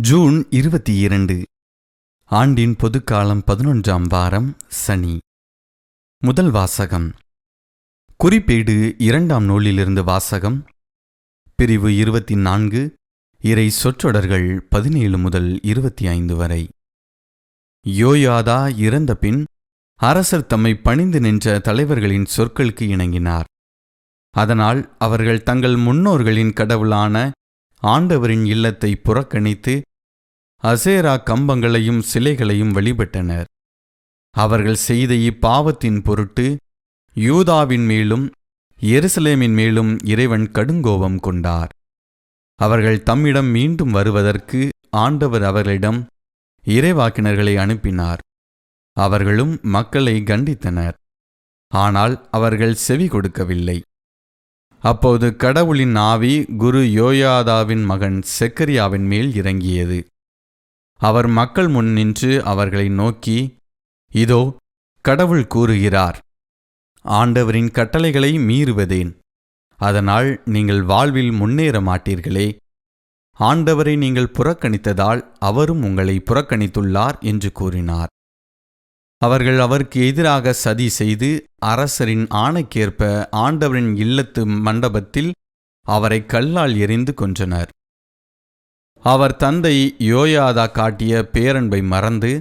June இருபத்தி இரண்டு ஆண்டின் பொதுக்காலம் பதினொன்றாம் வாரம் சனி. முதல் வாசகம். குறிப்பேடு இரண்டாம் நூலிலிருந்து வாசகம். பிரிவு இருபத்தி நான்கு இறை சொற்றொடர்கள் பதினேழு முதல் இருபத்தி ஐந்து வரை. யோயாதா இறந்தபின் அரசர் தம்மை பணிந்து நின்ற தலைவர்களின் சொற்களுக்கு இணங்கினார். அதனால் அவர்கள் தங்கள் முன்னோர்களின் கடவுளான ஆண்டவரின் இல்லத்தை புறக்கணித்து அசேரா கம்பங்களையும் சிலைகளையும் வழிபட்டனர். அவர்கள் செய்த இப்பாவத்தின் பொருட்டு யூதாவின் மேலும் எருசலேமின் மேலும் இறைவன் கடுங்கோபம் கொண்டார். அவர்கள் தம்மிடம் மீண்டும் வருவதற்கு ஆண்டவர் அவர்களிடம் இறைவாக்கினர்களை அனுப்பினார். அவர்களும் மக்களை கண்டித்தனர். ஆனால் அவர்கள் செவி கொடுக்கவில்லை. அப்போது கடவுளின் ஆவி குரு யோயாதாவின் மகன் செக்கரியாவின் மேல் இறங்கியது. அவர் மக்கள் முன் நின்று அவர்களை நோக்கி இதோ கடவுள் கூறுகிறார். ஆண்டவரின் கட்டளைகளை மீறுவதேன். அதனால் நீங்கள் வாழ்வில் முன்னேற மாட்டீர்களே ஆண்டவரை நீங்கள் புறக்கணித்ததால் அவரும் உங்களை புறக்கணித்துள்ளார் என்று கூறினார். அவர்கள் அவருக்கு எதிராக சதி செய்து அரசரின் ஆணைக்கேற்ப ஆண்டவரின் இல்லத்து மண்டபத்தில் அவரை கல்லால் எறிந்து கொன்றனர். அவர் தந்தை யோயாதா காட்டிய பேரன்பை மறந்து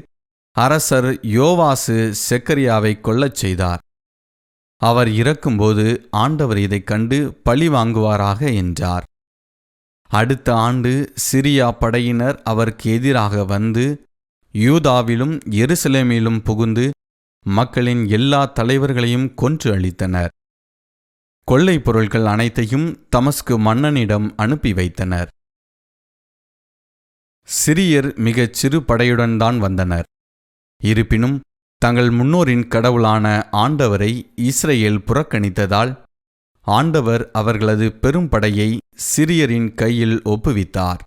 அரசர் யோவாசு செக்கரியாவை கொல்லச் செய்தார். அவர் இறக்கும்போது ஆண்டவர் இதைக் கண்டு பழி வாங்குவாராக என்றார். அடுத்த ஆண்டு சிரியா படையினர் அவருக்கு எதிராக வந்து யூதாவிலும் எருசலேமிலும் புகுந்து மக்களின் எல்லா தலைவர்களையும் கொன்று அளித்தனர் கொள்ளைப் பொருள்கள் அனைத்தையும் தமஸ்கு மன்னனிடம் அனுப்பி வைத்தனர். சிரியர் மிகச் சிறு படையுடன் தான் வந்தனர். இருப்பினும் தங்கள் முன்னோரின் கடவுளான ஆண்டவரை இஸ்ரேல் புறக்கணித்ததால் ஆண்டவர் அவர்களது பெரும் படையை சிறியரின் கையில் ஒப்புவித்தார்.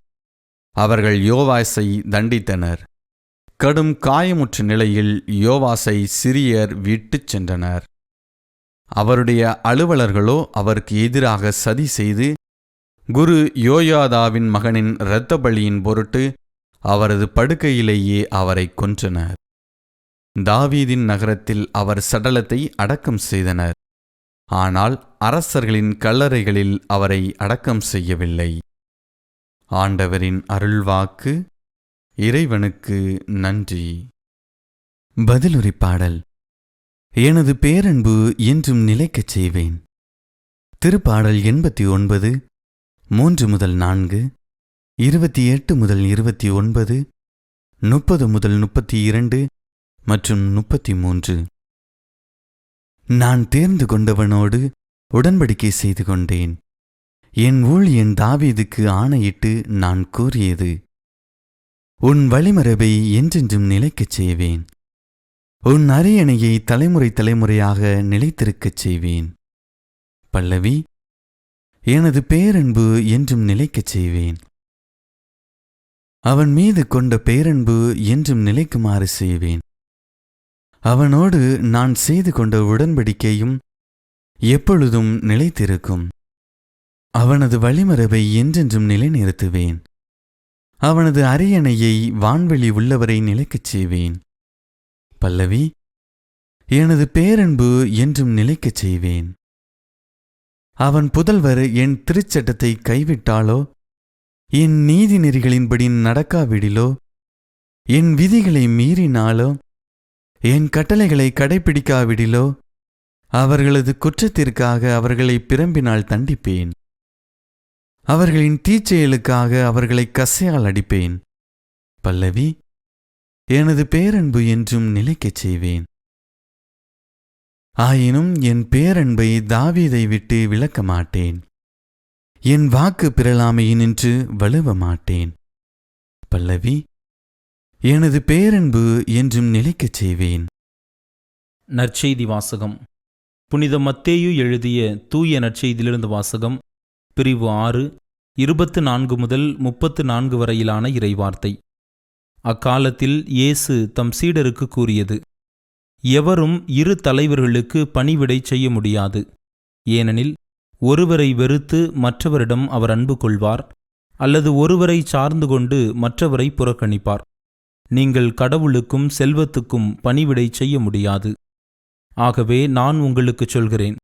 அவர்கள் யோவாசை தண்டித்தனர். கடும் காயமுற்ற நிலையில் யோவாசை சிரியர் விட்டுச் சென்றனர். அவருடைய அலுவலர்களோ அவருக்கு எதிராக சதி செய்து குரு யோயாதாவின் மகனின் இரத்த பலியின் பொருட்டு அவரது படுக்கையிலேயே அவரை கொன்றனர். தாவீதின் நகரத்தில் அவர் சடலத்தை அடக்கம் செய்தனர். ஆனால் அரசர்களின் கல்லறைகளில் அவரை அடக்கம் செய்யவில்லை. ஆண்டவரின் அருள்வாக்கு இறைவனுக்கு நன்றி. பதிலுரை பாடல். எனது பேரன்பு என்றும் நிலைக்கச் செய்வேன். திருப்பாடல் எண்பத்தி ஒன்பது மூன்று முதல் நான்கு. இருபத்தி எட்டு முதல் இருபத்தி ஒன்பது முப்பது முதல் முப்பத்தி இரண்டு மற்றும் முப்பத்தி மூன்று. நான் தேர்ந்து கொண்டவனோடு உடன்படிக்கை செய்து கொண்டேன். என் ஊழியன் தாவீதுக்கு ஆணையிட்டு நான் கூறியது உன் வழிமரபை என்றென்றும் நிலைக்கச் செய்வேன். உன் அரியணையை தலைமுறை தலைமுறையாக நிலைத்திருக்கச் செய்வேன். பல்லவி எனது பேரன்பு என்றும் நிலைக்கச் செய்வேன். அவன் மீது கொண்ட பேரன்பு என்றும் நிலைக்குமாறு செய்வேன். அவனோடு நான் செய்து கொண்ட உடன்படிக்கையும் எப்பொழுதும் நிலைத்திருக்கும். அவனது வழிமரபை என்றென்றும் நிலைநிறுத்துவேன். அவனது அரியணையை வான்வெளி உள்ளவரை நிலைக்கச் செய்வேன். பல்லவி எனது பேரன்பு என்றும் நிலைக்கச் செய்வேன். அவன் புதல்வர் என் திருச்சட்டத்தை கைவிட்டாலோ என் நீதி நெறிகளின்படி நடக்காவிடிலோ? என் விதிகளை மீறினாலோ? என் கட்டளைகளை கடைபிடிக்காவிடிலோ அவர்களது குற்றத்திற்காக அவர்களை பிரம்பினால் தண்டிப்பேன். அவர்களின் தீச்செயலுக்காக அவர்களை கசையால் அடிப்பேன். பல்லவி எனது பேரன்பு என்றும் நிலைக்கச் செய்வேன். ஆயினும் என் பேரன்பை தாவீதை விட்டு விளக்க மாட்டேன் என் வாக்கு பிறலாமையினின்று வலுவ மாட்டேன். பல்லவி எனது பேரன்பு என்றும் நிலைக்கச் செய்வேன். நற்செய்தி வாசகம். புனித மத்தேயு எழுதிய தூய நற்செய்தியிலிருந்து வாசகம் பிரிவு ஆறு இருபத்து நான்கு முதல் முப்பத்து நான்கு வரையிலான இறைவார்த்தை. அக்காலத்தில் இயேசு தம் சீடருக்கு கூறியது எவரும் இரு தலைவர்களுக்கு பணிவிடை செய்ய முடியாது. ஏனெனில் ஒருவரை வெறுத்து மற்றவரிடம் அவர் அன்பு கொள்வார் அல்லது ஒருவரை சார்ந்து கொண்டு மற்றவரை புறக்கணிப்பார். நீங்கள் கடவுளுக்கும் செல்வத்துக்கும் பணிவிடை செய்ய முடியாது. ஆகவே நான் உங்களுக்குச் சொல்கிறேன்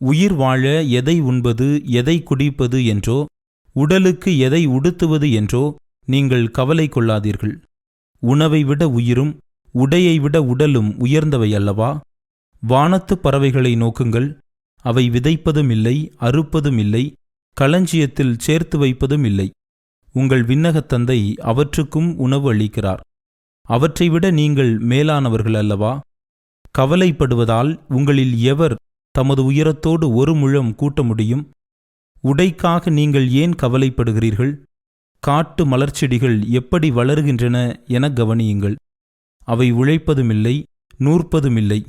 உயிர் வாழ எதை உண்பது எதை குடிப்பது என்றோ உடலுக்கு எதை உடுத்துவது என்றோ நீங்கள் கவலை கொள்ளாதீர்கள். உணவை விட உயிரும் உடையை விட உடலும் உயர்ந்தவை அல்லவா? வானத்துப் பறவைகளை நோக்குங்கள் அவை விதைப்பதும் இல்லை அறுப்பதும் இல்லை களஞ்சியத்தில் சேர்த்து வைப்பதும் இல்லை. உங்கள் விண்ணகத் தந்தை அவற்றுக்கும் உணவு அளிக்கிறார். அவற்றைவிட நீங்கள் மேலானவர்கள் அல்லவா? கவலைப்படுவதால் உங்களில் எவர் தமது உயரத்தோடு ஒரு முழம் கூட்ட முடியும்? உடைக்காக நீங்கள் ஏன் கவலைப்படுகிறீர்கள்? காட்டு மலர்ச்செடிகள் எப்படி வளருகின்றன என கவனியுங்கள். அவை உழைப்பதுமில்லை நூற்பதுமில்லை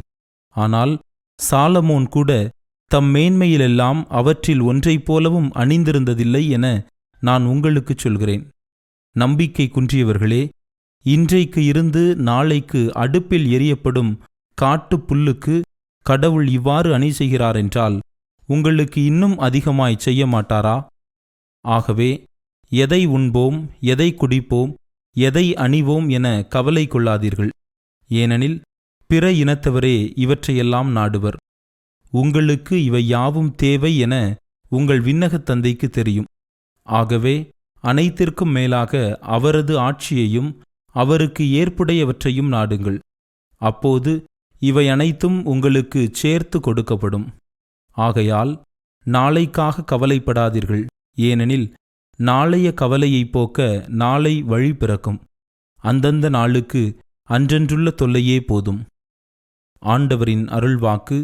ஆனால் சாலமோன் கூட தம் மேன்மையிலெல்லாம் அவற்றில் ஒன்றைப் போலவும் அணிந்திருந்ததில்லை என நான் உங்களுக்குச் சொல்கிறேன். நம்பிக்கை குன்றியவர்களே இன்றைக்கு இருந்து நாளைக்கு அடுப்பில் எரியப்படும் காட்டுப் புல்லுக்கு கடவுள் இவ்வாறு அணி செய்கிறார் என்றால் உங்களுக்கு இன்னும் அதிகமாய் செய்ய மாட்டாரா ஆகவே எதை உண்போம் எதை குடிப்போம் எதை அணிவோம் என கவலை கொள்ளாதீர்கள். ஏனெனில் பிற இனத்தவரே இவற்றையெல்லாம் நாடுவர். உங்களுக்கு இவை யாவும் தேவை என உங்கள் விண்ணகத் தந்தைக்கு தெரியும். ஆகவே அனைத்திற்கும் மேலாக அவரது ஆட்சியையும் அவருக்கு ஏற்புடையவற்றையும் நாடுங்கள். அப்போது இவை அனைத்தும் உங்களுக்கு சேர்த்து கொடுக்கப்படும். ஆகையால் நாளைக்காக கவலைப்படாதீர்கள். ஏனெனில் நாளைய கவலையைப் போக்க நாளை வழி பிறக்கும். அந்தந்த நாளுக்கு அன்றன்றுள்ள தொல்லையே போதும். ஆண்டவரின் அருள்வாக்கு